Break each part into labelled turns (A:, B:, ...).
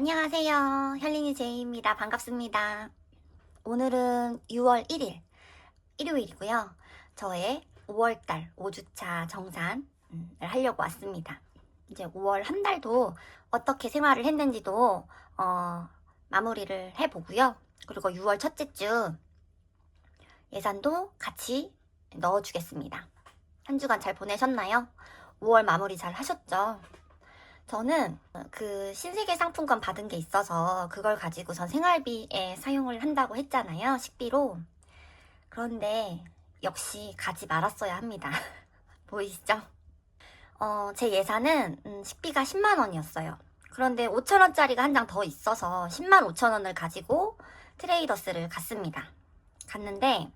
A: 안녕하세요. 혈린이 제이입니다. 반갑습니다. 오늘은 6월 1일, 일요일이고요. 저의 5월달 5주차 정산을 하려고 왔습니다. 이제 5월 한 달도 어떻게 생활을 했는지도 어, 마무리를 해보고요. 그리고 6월 첫째 주 예산도 같이 넣어주겠습니다. 한 주간 잘 보내셨나요? 5월 마무리 잘 하셨죠? 저는 그 신세계 상품권 받은 게 있어서 그걸 가지고 전 생활비에 사용을 한다고 했잖아요. 식비로. 그런데 역시 가지 말았어야 합니다. 보이시죠? 어, 제 예산은 음, 식비가 10만 원이었어요. 그런데 5천 원짜리가 한 장 더 있어서 10만 5천 원을 가지고 트레이더스를 갔습니다. 갔는데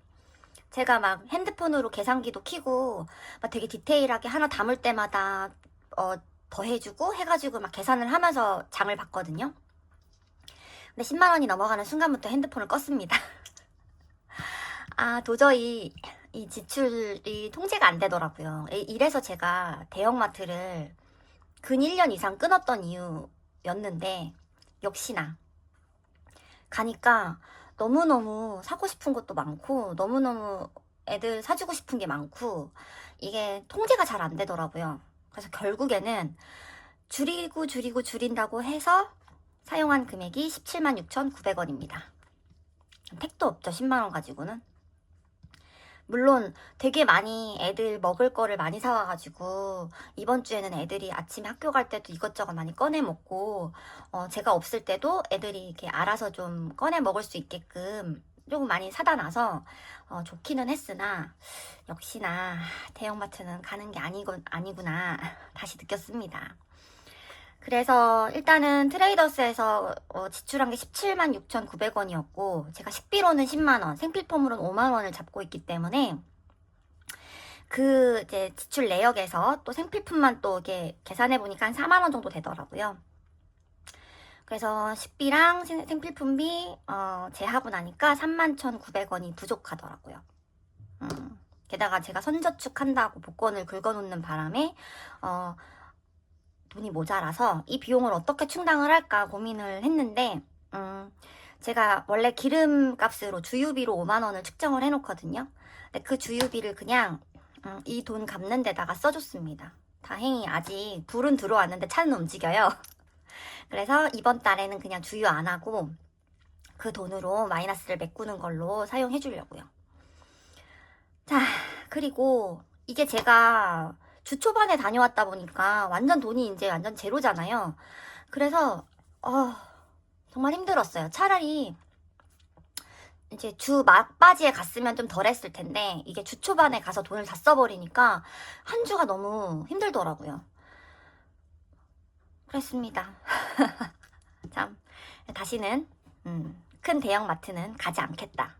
A: 제가 막 핸드폰으로 계산기도 키고 막 되게 디테일하게 하나 담을 때마다 어, 더 해주고 해가지고 막 계산을 하면서 장을 봤거든요. 근데 10만 원이 넘어가는 순간부터 핸드폰을 껐습니다. 아 도저히 이 지출이 통제가 안 되더라고요. 이- 이래서 제가 대형마트를 근 1년 이상 끊었던 이유였는데 역시나 가니까 너무너무 사고 싶은 것도 많고 너무너무 애들 사주고 싶은 게 많고 이게 통제가 잘 안 되더라고요. 그래서 결국에는 줄이고 줄이고 줄인다고 해서 사용한 금액이 17만 6,900원입니다. 택도 없죠, 10만원 가지고는. 물론 되게 많이 애들 먹을 거를 많이 사와가지고 이번 주에는 애들이 아침에 학교 갈 때도 이것저것 많이 꺼내 먹고 어, 제가 없을 때도 애들이 이렇게 알아서 좀 꺼내 먹을 수 있게끔 조금 많이 사다 놔서 어, 좋기는 했으나 역시나 대형마트는 가는 게 아니구, 아니구나 다시 느꼈습니다. 그래서 일단은 트레이더스에서 어, 지출한 게 17만 6,900원이었고 제가 식비로는 10만 원, 생필품으로는 5만 원을 잡고 있기 때문에 그 이제 지출 내역에서 또 생필품만 또 이게 계산해 보니까 한 4만 원 정도 되더라고요. 그래서 식비랑 생- 생필품비 어, 제하고 나니까 3만 1,900원이 부족하더라고요. 음, 게다가 제가 선저축한다고 복권을 긁어놓는 바람에 어, 돈이 모자라서 이 비용을 어떻게 충당을 할까 고민을 했는데 음, 제가 원래 기름값으로 주유비로 5만 원을 측정을 해놓거든요. 근데 그 주유비를 그냥 음, 이돈 갚는 데다가 써줬습니다. 다행히 아직 불은 들어왔는데 차는 움직여요. 그래서 이번 달에는 그냥 주유 안 하고 그 돈으로 마이너스를 메꾸는 걸로 사용해 주려고요. 자, 그리고 이게 제가 주 초반에 다녀왔다 보니까 완전 돈이 이제 완전 제로잖아요. 그래서 어, 정말 힘들었어요. 차라리 이제 주 막바지에 갔으면 좀 덜 했을 텐데 이게 주 초반에 가서 돈을 다 써버리니까 한 주가 너무 힘들더라고요. 그랬습니다. 참 다시는 음, 큰 대형 마트는 가지 않겠다고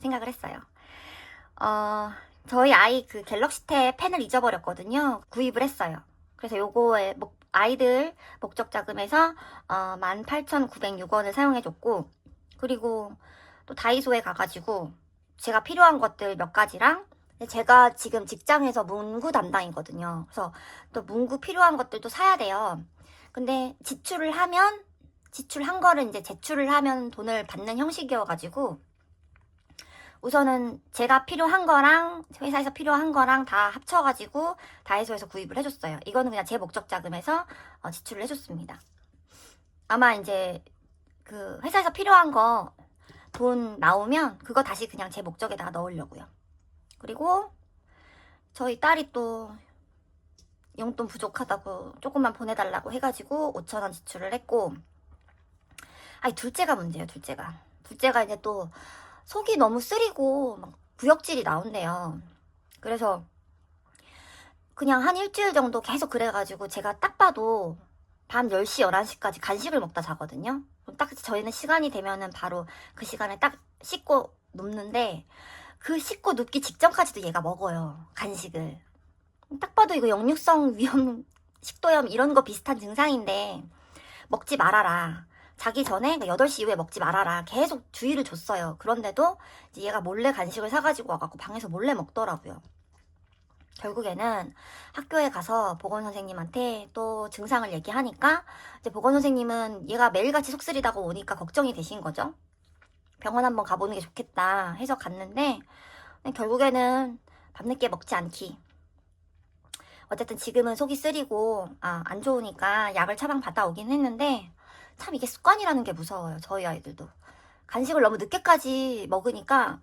A: 생각을 했어요. 어, 저희 아이 그 갤럭시 탭 펜을 잊어버렸거든요. 구입을 했어요. 그래서 요거에 목- 아이들 목적 자금에서 어, 18,906원을 사용해줬고 그리고 또 다이소에 가가지고 제가 필요한 것들 몇 가지랑 제가 지금 직장에서 문구 담당이거든요. 그래서 또 문구 필요한 것들도 사야 돼요. 근데 지출을 하면 지출한 거를 이제 제출을 하면 돈을 받는 형식이어가지고 우선은 제가 필요한 거랑 회사에서 필요한 거랑 다 합쳐가지고 다이소에서 구입을 해줬어요. 이거는 그냥 제 목적 자금에서 어, 지출을 해줬습니다. 아마 이제 그 회사에서 필요한 거 돈 나오면 그거 다시 그냥 제 목적에다가 넣으려고요. 그리고 저희 딸이 또 용돈 부족하다고 조금만 보내달라고 해가지고 5천 원 지출을 했고 아니 둘째가 문제예요 둘째가. 둘째가 이제 또 속이 너무 쓰리고 막 구역질이 나온대요. 그래서 그냥 한 일주일 정도 계속 그래가지고 제가 딱 봐도 밤 10시 11시까지 간식을 먹다 자거든요. 딱 저희는 시간이 되면은 바로 그 시간에 딱 씻고 눕는데 그 씻고 눕기 직전까지도 얘가 먹어요 간식을 딱 봐도 이거 역류성 위험 식도염 이런 거 비슷한 증상인데 먹지 말아라. 자기 전에 8시 이후에 먹지 말아라. 계속 주의를 줬어요. 그런데도 얘가 몰래 간식을 사가지고 와갖고 방에서 몰래 먹더라고요. 결국에는 학교에 가서 보건 선생님한테 또 증상을 얘기하니까 이제 보건 선생님은 얘가 매일같이 속쓰리다고 오니까 걱정이 되신 거죠. 병원 한번 가보는 게 좋겠다 해서 갔는데 결국에는 밤늦게 먹지 않기. 어쨌든 지금은 속이 쓰리고 아, 안 좋으니까 약을 처방 받아 오긴 했는데 참 이게 습관이라는 게 무서워요. 저희 아이들도. 간식을 너무 늦게까지 먹으니까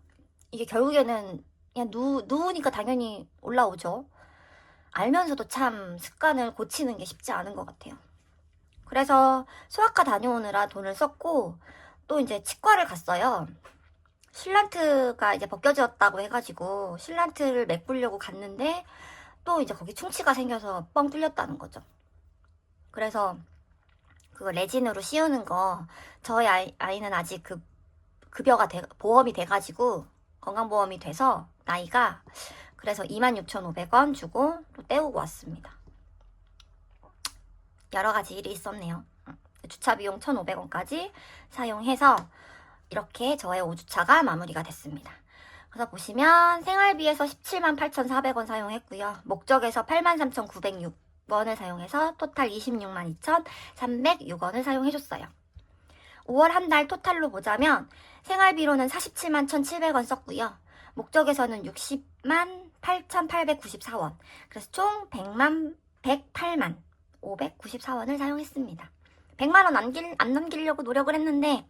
A: 이게 결국에는 그냥 누, 누우니까 당연히 올라오죠. 알면서도 참 습관을 고치는 게 쉽지 않은 것 같아요. 그래서 소아과 다녀오느라 돈을 썼고 또 이제 치과를 갔어요. 실란트가 이제 벗겨졌다고 해가지고 실란트를 메꾸려고 갔는데 또 이제 거기 충치가 생겨서 뻥 뚫렸다는 거죠. 그래서 그거 레진으로 씌우는 거 저희 아이, 아이는 아직 그 급여가 돼, 보험이 돼가지고 건강보험이 돼서 나이가 그래서 26,500원 주고 또 떼우고 왔습니다. 여러 가지 일이 있었네요. 주차 비용 1,500원까지 사용해서 이렇게 저의 5주차가 마무리가 됐습니다. 그래서 보시면 생활비에서 17만 8,400원 사용했고요. 목적에서 83,906원을 사용해서 토탈 26만 2,306원을 사용해줬어요. 5월 한 달 토탈로 보자면 생활비로는 47만 1,700원 썼고요. 목적에서는 60만 8,894원. 그래서 총 100만 108만 594원을 사용했습니다. 100만 원 남길, 안 남기려고 노력을 했는데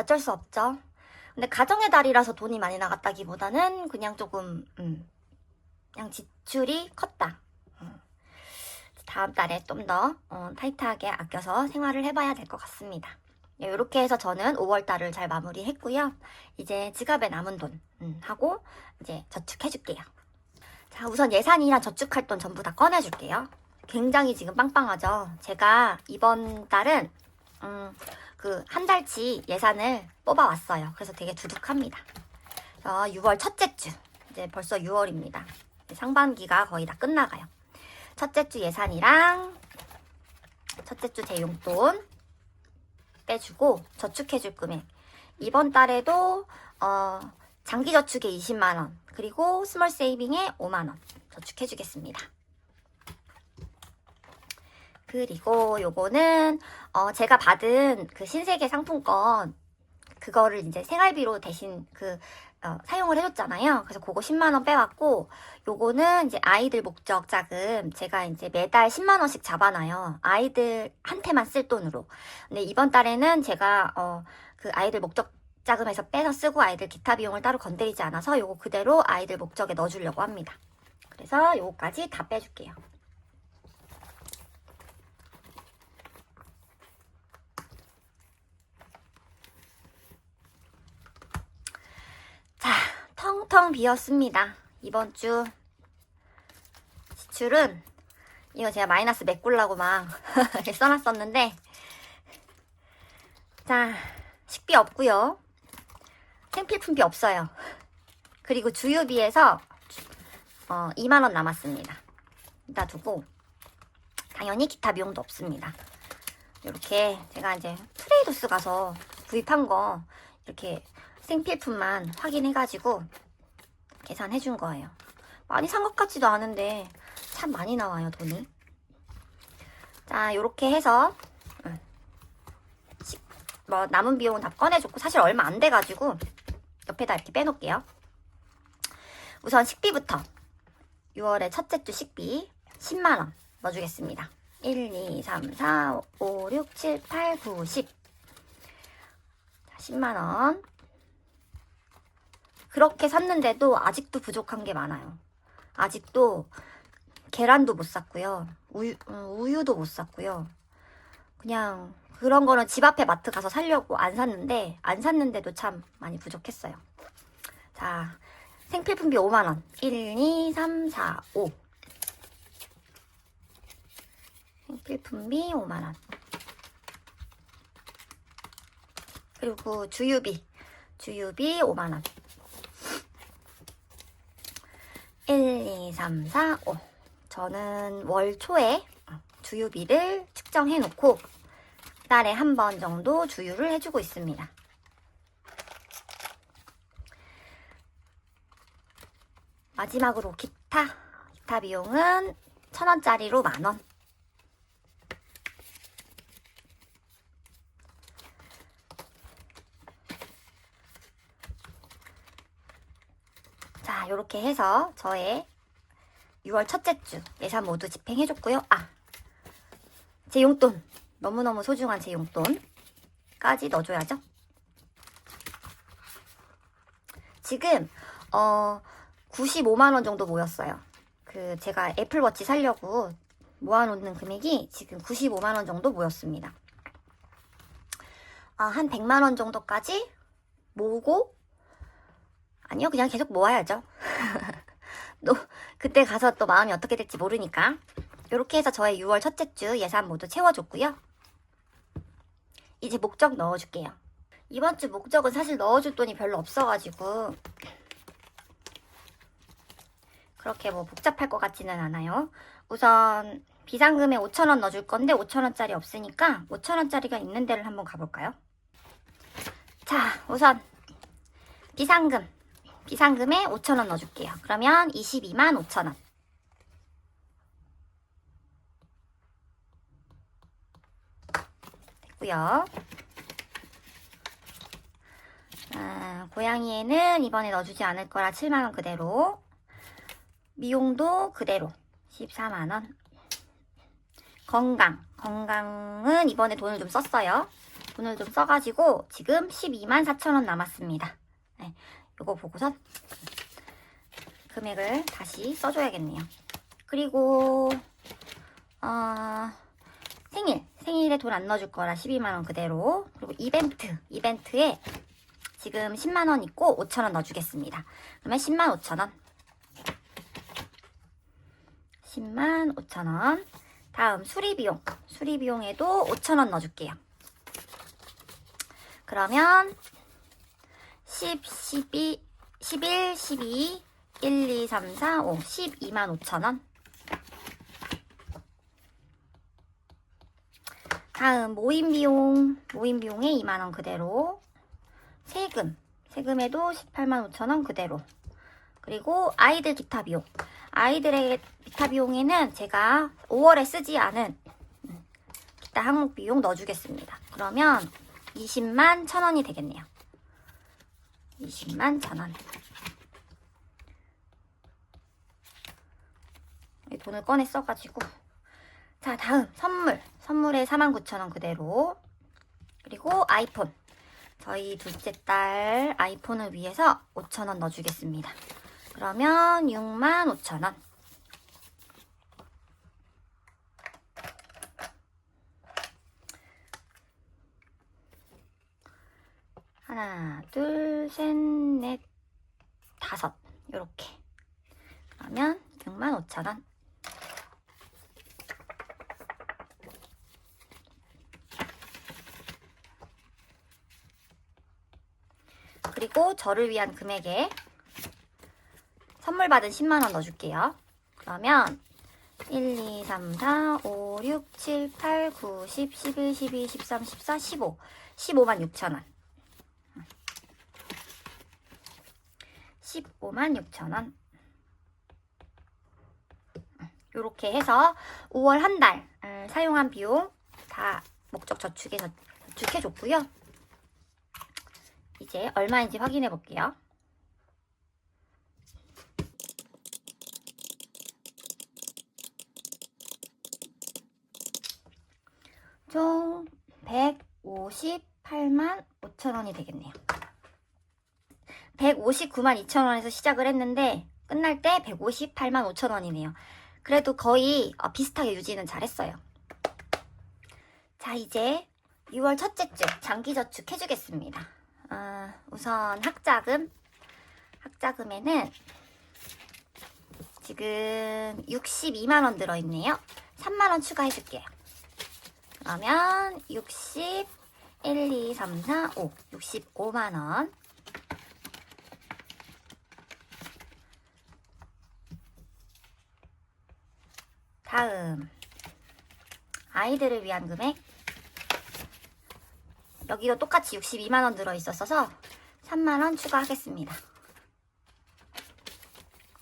A: 어쩔 수 없죠. 근데 가정의 달이라서 돈이 많이 나갔다기보다는 그냥 조금 음, 그냥 지출이 컸다. 음. 다음 달에 좀더 어, 타이트하게 아껴서 생활을 해봐야 될 것 같습니다. 이렇게 해서 저는 5월 달을 잘 마무리했고요. 이제 지갑에 남은 돈 음, 하고 이제 저축해줄게요. 자, 우선 예산이랑 저축할 돈 전부 다 꺼내줄게요. 굉장히 지금 빵빵하죠. 제가 이번 달은 음, 그 한 달치 예산을 뽑아왔어요. 그래서 되게 두둑합니다. 저 6월 첫째 주 이제 벌써 6월입니다. 상반기가 거의 다 끝나가요. 첫째 주 예산이랑 첫째 주 제 용돈 빼주고 저축해줄 금액 이번 달에도 어, 장기 저축에 20만 원 그리고 스몰 세이빙에 5만 원 저축해주겠습니다. 그리고 요거는 어, 제가 받은 그 신세계 상품권 그거를 이제 생활비로 대신 그 어, 사용을 해줬잖아요. 그래서 그거 10만 원 빼왔고 요거는 이제 아이들 목적 자금 제가 이제 매달 10만 원씩 잡아놔요. 아이들한테만 쓸 돈으로. 근데 이번 달에는 제가 어, 그 아이들 목적 자금에서 빼서 쓰고 아이들 기타 비용을 따로 건드리지 않아서 요거 그대로 아이들 목적에 넣어주려고 합니다. 그래서 요거까지 다 빼줄게요. 자, 텅텅 비었습니다. 이번 주 지출은 이거 제가 마이너스 메꾸려고 막 써놨었는데 자, 식비 없고요. 생필품비 없어요. 그리고 주유비에서 어, 2만 원 남았습니다. 이따 두고 당연히 기타 비용도 없습니다. 이렇게 제가 이제 트레이더스 가서 구입한 거 이렇게 생필품만 확인해가지고 계산해 준 거예요. 많이 산 것 같지도 않은데 참 많이 나와요 돈이. 자 이렇게 해서 뭐 남은 비용은 다 꺼내줬고 사실 얼마 안 돼가지고 옆에다 이렇게 빼놓을게요. 우선 식비부터 6월의 첫째 주 식비 10만 원 넣어주겠습니다. 1, 2, 3, 4, 5, 6, 7, 8, 9, 10 자, 10만 원 그렇게 샀는데도 아직도 부족한 게 많아요. 아직도 계란도 못 샀고요. 우유, 음, 우유도 못 샀고요. 그냥 그런 거는 집 앞에 마트 가서 사려고 안 샀는데 안 샀는데도 참 많이 부족했어요. 자, 생필품비 5만 원. 1, 2, 3, 4, 5. 생필품비 5만 원. 그리고 주유비. 주유비 5만 원. 1, 2, 3, 4, 5. 저는 월 초에 주유비를 측정해 놓고 달에 한 번 정도 주유를 해주고 있습니다. 마지막으로 기타. 기타 비용은 천 원짜리로 만 원. 자, 이렇게 해서 저의 6월 첫째 주 예산 모두 집행해줬고요. 아, 제 용돈. 너무너무 소중한 제 용돈까지 넣어줘야죠. 지금, 어, 95만원 정도 모였어요. 그, 제가 애플워치 사려고 모아놓는 금액이 지금 95만원 정도 모였습니다. 아, 한 100만원 정도까지 모으고, 아니요, 그냥 계속 모아야죠. 또, 그때 가서 또 마음이 어떻게 될지 모르니까. 이렇게 해서 저의 6월 첫째 주 예산 모두 채워줬고요. 이제 목적 넣어줄게요. 이번 주 목적은 사실 넣어줄 돈이 별로 없어가지고 그렇게 뭐 복잡할 것 같지는 않아요. 우선 비상금에 5천원 넣어줄 건데 5천원짜리 없으니까 5천원짜리가 있는 데를 한번 가볼까요? 자, 우선 비상금. 비상금에 5천원 넣어줄게요. 그러면 22만 5천원. 됐고요. 아, 고양이에는 이번에 넣어주지 않을 거라 7만원 그대로. 미용도 그대로 14만원. 건강. 건강은 이번에 돈을 좀 썼어요. 돈을 좀 써가지고 지금 12만 4천원 남았습니다. 네, 이거 보고선 금액을 다시 써줘야겠네요. 그리고 어, 생일. 생일에 돈 안 넣어줄 거라 12만원 그대로. 그리고 이벤트. 이벤트에 지금 10만원 있고 5천원 넣어주겠습니다. 그러면 10만 5천원. 10만 5천원. 다음 수리비용. 수리비용에도 5천원 넣어줄게요. 그러면 10, 12, 11, 12, 1, 2, 3, 4, 5, 12만 5천원. 다음 모임 비용. 모임 비용에 2만 원 그대로. 세금. 세금에도 18만 5천 원 그대로. 그리고 아이들 기타 비용. 아이들의 기타 비용에는 제가 5월에 쓰지 않은 음, 기타 항목 비용 넣어주겠습니다. 그러면 20만 1천원이 되겠네요. 20만 1천원. 돈을 꺼내 써가지고. 자, 다음 선물. 선물에 49,000원 그대로. 그리고 아이폰. 저희 둘째 딸 아이폰을 위해서 5,000원 넣어주겠습니다. 그러면 65,000원. 하나, 둘, 셋, 넷, 다섯. 요렇게. 그러면 65,000원. 그리고 저를 위한 금액에 선물 받은 10만원 넣어줄게요. 그러면 1, 2, 3, 4, 5, 6, 7, 8, 9, 10, 11, 12, 13, 14, 15. 15만 6천원. 15만 6천원. 이렇게 해서 5월 한 달 사용한 비용 다 목적 저축에 저축해줬고요. 이제 얼마인지 확인해 볼게요. 총 158만 5천 원이 되겠네요. 159만 2천 원에서 시작을 했는데 끝날 때 158만 5천 원이네요. 그래도 거의 어, 비슷하게 유지는 잘했어요. 자 이제 6월 첫째 주 장기저축 해주겠습니다. 어, 우선 학자금 학자금에는 지금 62만원 들어있네요. 3만원 추가해줄게요. 그러면 60, 1, 2, 3, 4, 5, 65만원. 다음 아이들을 위한 금액 여기도 똑같이 62만원 들어있었어서 3만원 추가하겠습니다.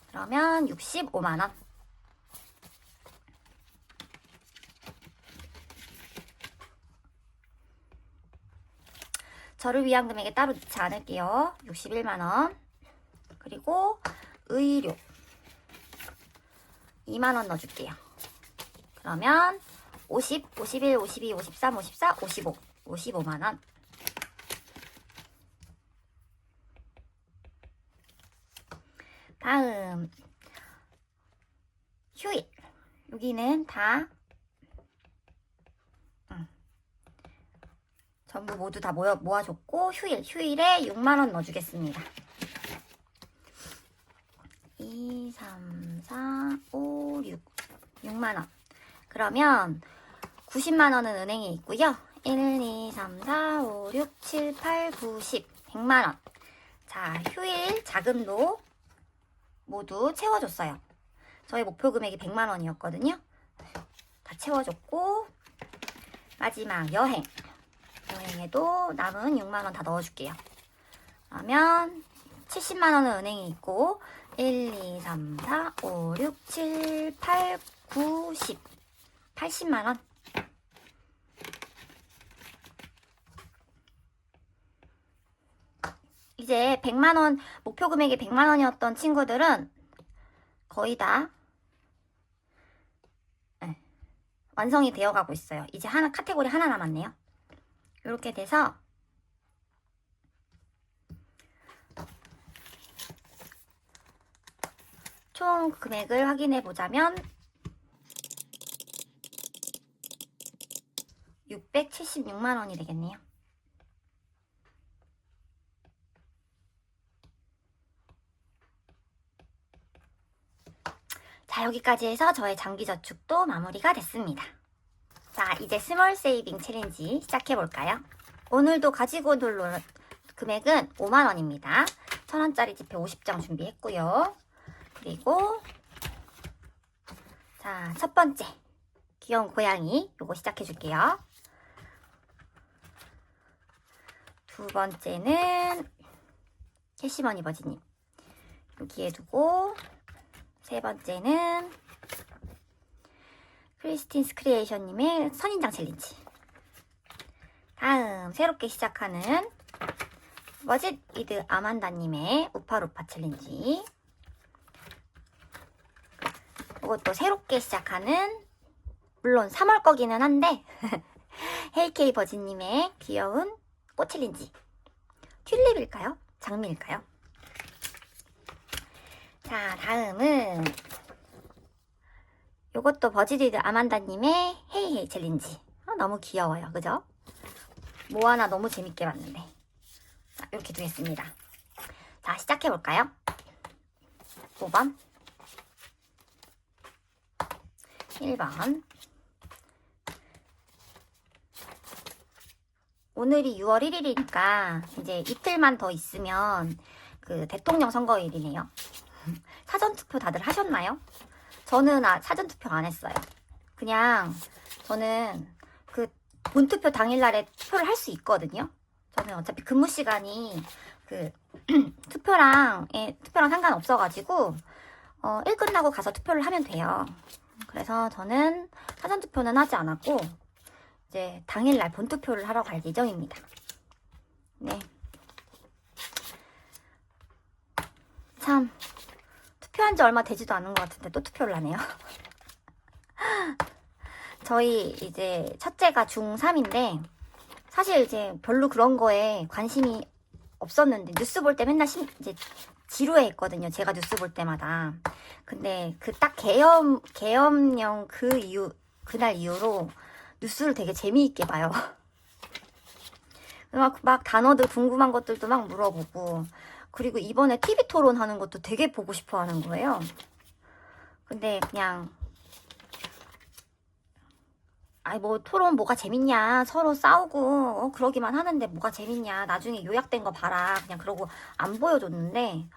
A: 그러면 65만원. 저를 위한 금액에 따로 넣지 않을게요. 61만원. 그리고 의료 2만원 넣어줄게요. 그러면 50, 51, 52, 53, 54, 55. 55만원. 다음. 휴일. 여기는 다 음, 전부 모두 다 모여, 모아줬고 휴일. 휴일에 6만원 넣어주겠습니다. 2, 3, 4, 5, 6 6만원 그러면 90만원은 은행에 있고요 1, 2, 3, 4, 5, 6, 7, 8, 9, 10 100만원 자 휴일 자금도 모두 채워줬어요. 저희 목표 금액이 100만 원이었거든요. 다 채워줬고 마지막 여행 여행에도 남은 6만 원 다 넣어줄게요. 그러면 70만 원은 은행에 있고 1, 2, 3, 4, 5, 6, 7, 8, 9, 10 80만 원 이제 100만 원 목표 금액이 100만 원이었던 친구들은 거의 다 네, 완성이 되어 가고 있어요. 이제 하나 카테고리 하나 남았네요. 이렇게 돼서 총 금액을 확인해 보자면 676만 원이 되겠네요. 자, 여기까지 해서 저의 장기 저축도 마무리가 됐습니다. 자, 이제 스몰 세이빙 챌린지 시작해 볼까요? 오늘도 가지고 놀 노- 금액은 5만 원입니다. 1000원짜리 지폐 50장 준비했고요. 그리고 자, 첫 번째 귀여운 고양이 요거 시작해 줄게요. 두 번째는 캐시머니 버지님 여기에 두고 세 번째는 크리스틴스 크리에이션님의 선인장 챌린지. 다음 새롭게 시작하는 머짓 이드 아만다님의 우파루파 챌린지. 이것도 새롭게 시작하는 물론 3월 거기는 한데 헤이케이 버진님의 귀여운 꽃 챌린지. 튤립일까요? 장미일까요? 자, 다음은 요것도 버지리드 아만다님의 헤이헤이 챌린지. 아, 너무 귀여워요. 그죠? 뭐 하나 너무 재밌게 봤는데. 자, 이렇게 두겠습니다. 자, 시작해볼까요? 5번. 1번. 오늘이 6월 1일이니까 이제 이틀만 더 있으면 그 대통령 선거일이네요. 사전투표 다들 하셨나요? 저는 아, 사전투표 안 했어요. 그냥 저는 그 본투표 당일날에 투표를 할 수 있거든요. 저는 어차피 근무 시간이 그 투표랑 예, 투표랑 상관없어가지고 어, 일 끝나고 가서 투표를 하면 돼요. 그래서 저는 사전투표는 하지 않았고 이제 당일날 본투표를 하러 갈 예정입니다. 네. 참 투표한 지 얼마 되지도 않은 것 같은데 또 투표를 하네요. 저희 이제 첫째가 중3인데 사실 이제 별로 그런 거에 관심이 없었는데 뉴스 볼 때 맨날 심, 이제 지루해 했거든요. 제가 뉴스 볼 때마다. 근데 그딱 계엄 계엄령 그 이후 그날 이후로 뉴스를 되게 재미있게 봐요. 막, 막 단어들 궁금한 것들도 막 물어보고 그리고 이번에 TV 토론 하는 것도 되게 보고 싶어 하는 거예요. 근데 그냥 아이 뭐 토론 뭐가 재밌냐 서로 싸우고 어, 그러기만 하는데 뭐가 재밌냐 나중에 요약된 거 봐라 그냥 그러고 안 보여줬는데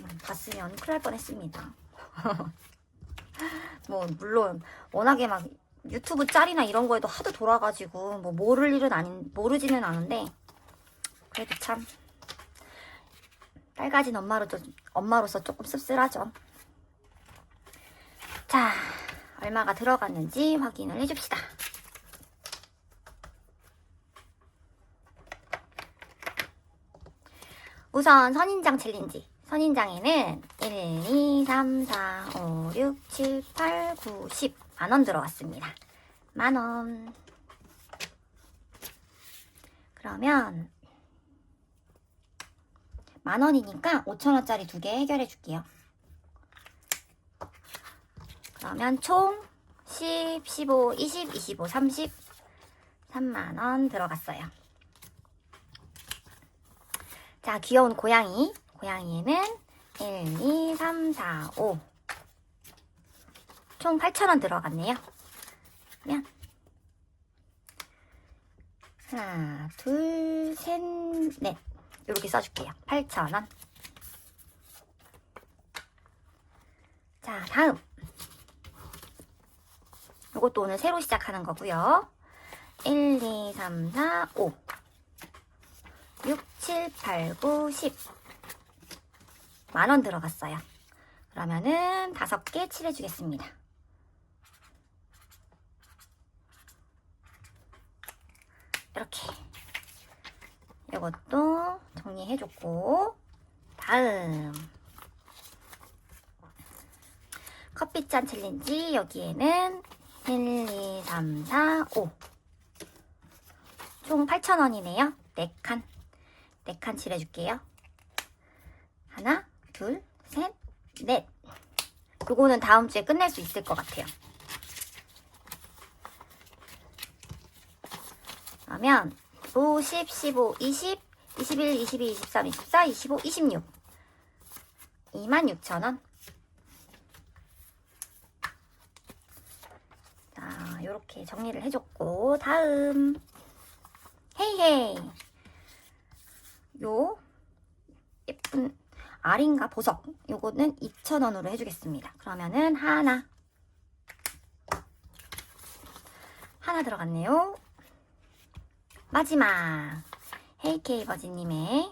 A: 음, 봤으면 큰일 날 뻔했습니다. 뭐 물론 워낙에 막 유튜브 짤이나 이런 거에도 하도 돌아가지고 뭐 모를 일은 아닌 모르지는 않은데 그래도 참 딸 가진 엄마로 좀, 엄마로서 조금 씁쓸하죠. 자, 얼마가 들어갔는지 확인을 해줍시다. 우선 선인장 챌린지. 선인장에는 1, 2, 3, 4, 5, 6, 7, 8, 9, 10 만 원 들어갔습니다. 만 원. 그러면 만 원이니까 5천 원짜리 두 개 해결해 줄게요. 그러면 총 10, 15, 20, 25, 30, 3만 원 들어갔어요. 자, 귀여운 고양이. 고양이에는 1, 2, 3, 4, 5. 총 8,000원 들어갔네요. 그러면 하나, 둘, 셋, 넷. 이렇게 써줄게요. 8,000원. 자, 다음. 이것도 오늘 새로 시작하는 거고요. 1, 2, 3, 4, 5. 6, 7, 8, 9, 10. 만원 들어갔어요. 그러면은 다섯 개 칠해주겠습니다. 이렇게. 이것도 정리해줬고, 다음. 커피잔 챌린지 여기에는 1, 2, 3, 4, 5. 총 8,000원이네요. 4칸. 4칸 칠해줄게요. 하나, 둘, 셋, 넷. 요거는 다음 주에 끝낼 수 있을 것 같아요. 그러면 5, 10, 15, 20, 21, 22, 23, 24, 25, 26. 26,000원. 자, 요렇게 정리를 해줬고, 다음. 헤이헤이. 요, 예쁜 알인가 보석. 요거는 2,000원으로 해주겠습니다. 그러면은 하나. 하나 들어갔네요. 마지막. 헤이케이 버지님의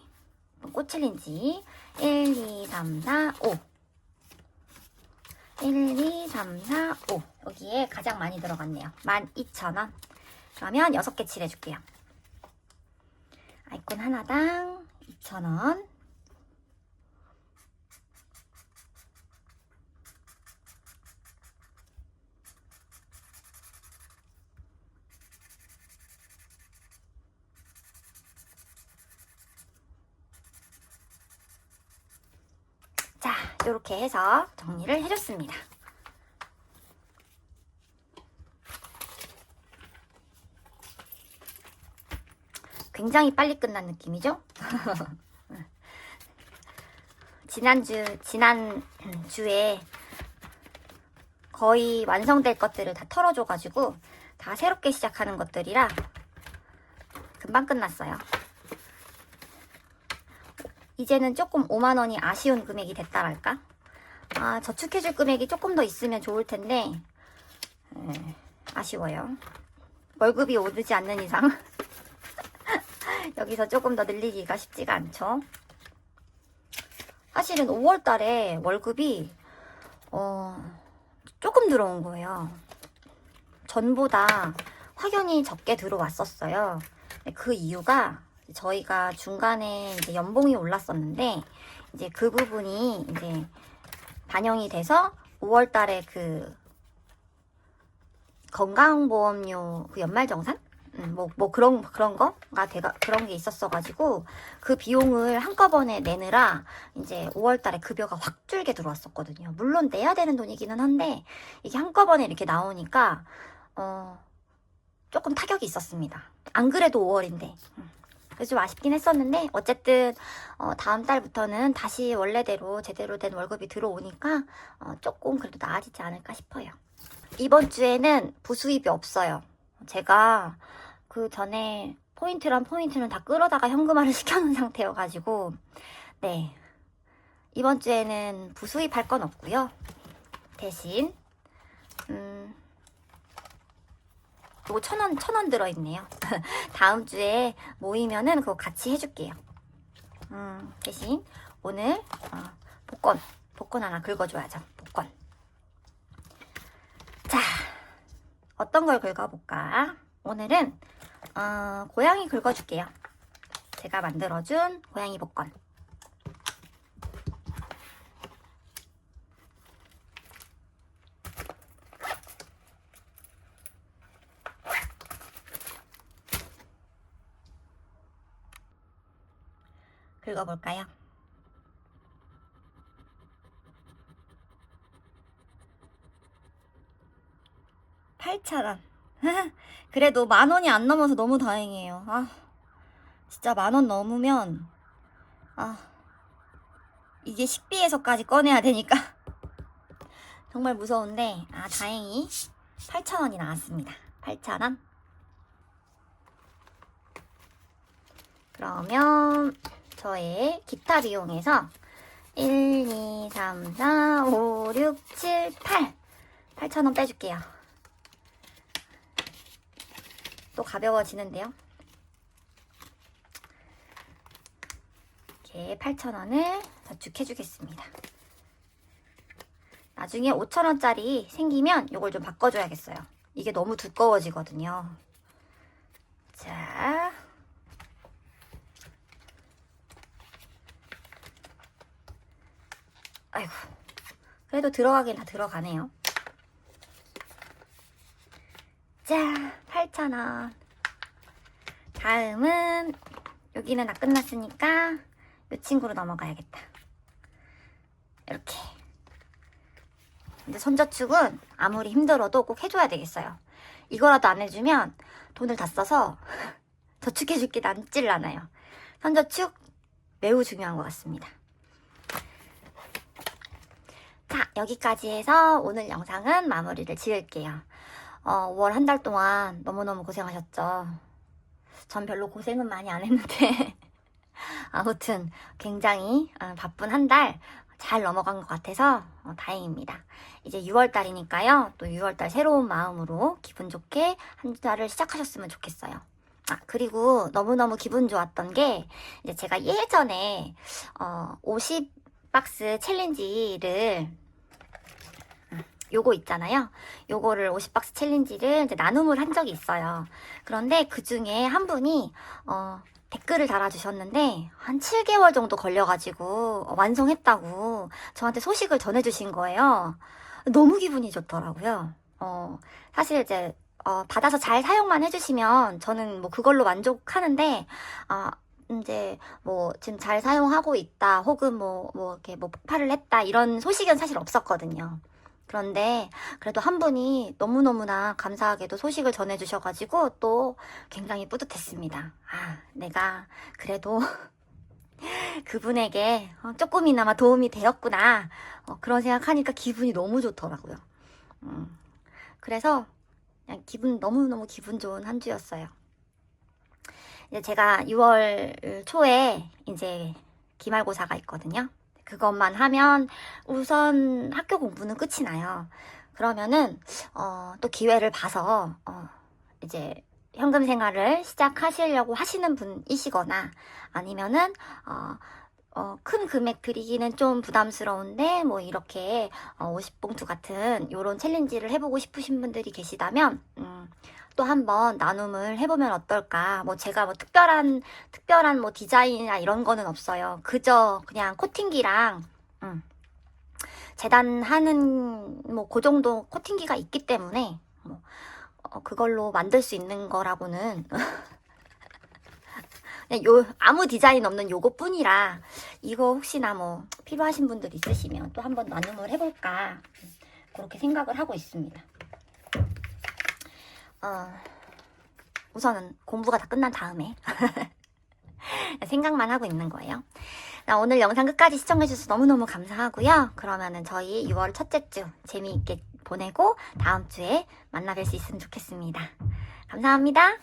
A: 꽃 챌린지. 1, 2, 3, 4, 5. 1, 2, 3, 4, 5. 여기에 가장 많이 들어갔네요. 12,000원. 그러면 6개 칠해줄게요. 아이콘 하나당 2,000원. 자, 이렇게 해서 정리를 해줬습니다. 굉장히 빨리 끝난 느낌이죠? 지난주, 지난 주에 거의 완성될 것들을 다 털어줘가지고 다 새롭게 시작하는 것들이라 금방 끝났어요. 이제는 조금 5만원이 아쉬운 금액이 됐다랄까? 아, 저축해줄 금액이 조금 더 있으면 좋을 텐데, 에, 아쉬워요. 월급이 오르지 않는 이상. 여기서 조금 더 늘리기가 쉽지가 않죠. 사실은 5월 달에 월급이, 어, 조금 들어온 거예요. 전보다 확연히 적게 들어왔었어요. 그 이유가 저희가 중간에 이제 연봉이 올랐었는데 이제 그 부분이 이제 반영이 돼서 5월 달에 그 건강보험료 그 연말정산? 음, 뭐, 뭐 그런, 그런 거가 대가, 그런 게 있었어가지고 그 비용을 한꺼번에 내느라 이제 5월 달에 급여가 확 줄게 들어왔었거든요. 물론 내야 되는 돈이기는 한데 이게 한꺼번에 이렇게 나오니까 어, 조금 타격이 있었습니다. 안 그래도 5월인데. 좀 아쉽긴 했었는데 어쨌든 어, 다음 달부터는 다시 원래대로 제대로 된 월급이 들어오니까 어, 조금 그래도 나아지지 않을까 싶어요. 이번 주에는 부수입이 없어요. 제가 그 전에 포인트란 포인트는 다 끌어다가 현금화를 시켜놓은 상태여가지고 네 이번 주에는 부수입할 건 없고요. 대신 음 요거 천 원, 천 원 들어있네요. 다음 주에 모이면은 그거 같이 해줄게요. 음, 대신 오늘 어, 복권 복권 하나 긁어줘야죠. 복권. 자, 어떤 걸 긁어볼까? 오늘은 어, 고양이 긁어줄게요. 제가 만들어준 고양이 복권. 긁어볼까요? 팔천원 그래도 만 원이 안 넘어서 너무 다행이에요. 아, 진짜 만 원 넘으면, 아, 이게 식비에서까지 꺼내야 되니까. 정말 무서운데, 아, 다행히 8,000원이 나왔습니다. 8,000원. 그러면 저의 기타 비용에서 1, 2, 3, 4, 5, 6, 7, 8. 8,000원 빼줄게요. 또 가벼워지는데요. 이렇게 8,000원을 저축해주겠습니다. 나중에 5,000원짜리 생기면 이걸 좀 바꿔줘야겠어요. 이게 너무 두꺼워지거든요. 자. 아이고. 그래도 들어가긴 다 들어가네요. 자, 8,000원. 다음은 여기는 다 끝났으니까 이 친구로 넘어가야겠다. 이렇게. 근데 손저축은 아무리 힘들어도 꼭 해줘야 되겠어요. 이거라도 안 해주면 돈을 다 써서 저축해줄 게 남질 않아요. 선저축 매우 중요한 것 같습니다. 자, 여기까지 해서 오늘 영상은 마무리를 지을게요. 어, 5월 한 달 동안 너무너무 고생하셨죠. 전 별로 고생은 많이 안 했는데 아무튼 굉장히 어, 바쁜 한 달 잘 넘어간 것 같아서 어, 다행입니다. 이제 6월 달이니까요. 또 6월 달 새로운 마음으로 기분 좋게 한 달을 시작하셨으면 좋겠어요. 아, 그리고 너무너무 기분 좋았던 게 이제 제가 예전에 어, 50 박스 챌린지를 요거 있잖아요. 요거를 50박스 챌린지를 이제 나눔을 한 적이 있어요. 그런데 그 중에 한 분이, 어, 댓글을 달아주셨는데, 한 7개월 정도 걸려가지고 완성했다고 저한테 소식을 전해주신 거예요. 너무 기분이 좋더라고요. 어, 사실 이제, 어, 받아서 잘 사용만 해주시면 저는 뭐 그걸로 만족하는데, 아, 이제 뭐 지금 잘 사용하고 있다, 혹은 뭐, 뭐 이렇게 뭐 폭발을 했다, 이런 소식은 사실 없었거든요. 그런데 그래도 한 분이 너무너무나 감사하게도 소식을 전해주셔가지고 또 굉장히 뿌듯했습니다. 아, 내가 그래도 그분에게 어, 조금이나마 도움이 되었구나. 어, 그런 생각하니까 기분이 너무 좋더라고요. 음, 그래서 그냥 기분, 너무너무 기분 좋은 한 주였어요. 제가 6월 초에 이제 기말고사가 있거든요. 그것만 하면 우선 학교 공부는 끝이 나요. 그러면은 어, 또 기회를 봐서 어, 이제 현금 생활을 시작하시려고 하시는 분이시거나 아니면은 어, 어, 큰 금액 드리기는 좀 부담스러운데 뭐 이렇게 어, 50봉투 같은 요런 챌린지를 해보고 싶으신 분들이 계시다면 음, 또 한번 나눔을 해보면 어떨까. 뭐 제가 뭐 특별한 특별한 뭐 디자인이나 이런 거는 없어요. 그저 그냥 코팅기랑 음, 재단하는 뭐 그 정도 코팅기가 있기 때문에 뭐 어, 그걸로 만들 수 있는 거라고는 요 아무 디자인 없는 요거뿐이라 이거 혹시나 뭐 필요하신 분들 있으시면 또 한번 나눔을 해볼까 그렇게 생각을 하고 있습니다. 어, 우선은 공부가 다 끝난 다음에 생각만 하고 있는 거예요. 나 오늘 영상 끝까지 시청해주셔서 너무너무 감사하고요. 그러면은 저희 6월 첫째 주 재미있게 보내고 다음 주에 만나 뵐 수 있으면 좋겠습니다. 감사합니다.